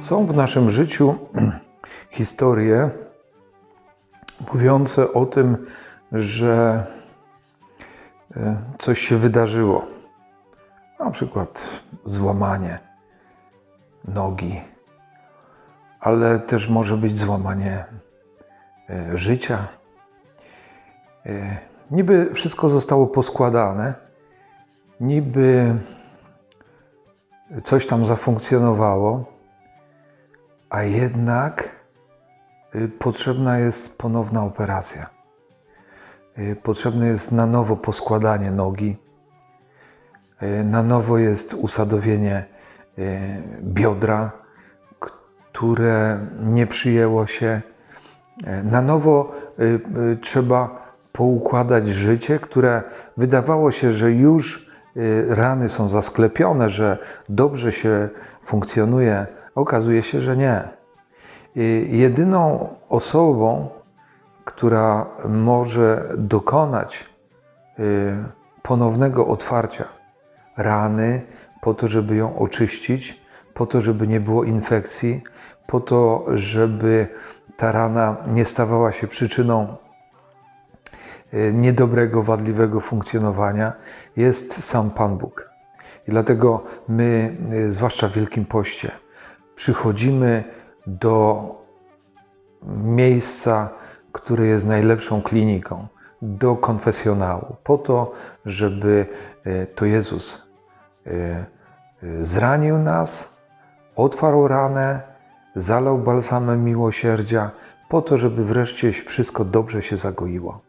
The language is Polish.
Są w naszym życiu historie mówiące o tym, że e, coś się wydarzyło. Na przykład złamanie nogi, ale też może być złamanie e, życia. E, Niby wszystko zostało poskładane, niby coś tam zafunkcjonowało, a jednak y, potrzebna jest ponowna operacja. Y, Potrzebne jest na nowo poskładanie nogi, y, na nowo jest usadowienie biodra, które nie przyjęło się. Na nowo trzeba poukładać życie, które wydawało się, że już rany są zasklepione, że dobrze się funkcjonuje. Okazuje się, że nie. Jedyną osobą, która może dokonać y, ponownego otwarcia rany, po to, żeby ją oczyścić, po to, żeby nie było infekcji, po to, żeby ta rana nie stawała się przyczyną y, niedobrego, wadliwego funkcjonowania, jest sam Pan Bóg. I dlatego my, y, zwłaszcza w Wielkim Poście, przychodzimy do miejsca, które jest najlepszą kliniką, do konfesjonału, po to, żeby e, to Jezus e, e, zranił nas, otwarł ranę, zalał balsamem miłosierdzia, po to, żeby wreszcie wszystko dobrze się zagoiło.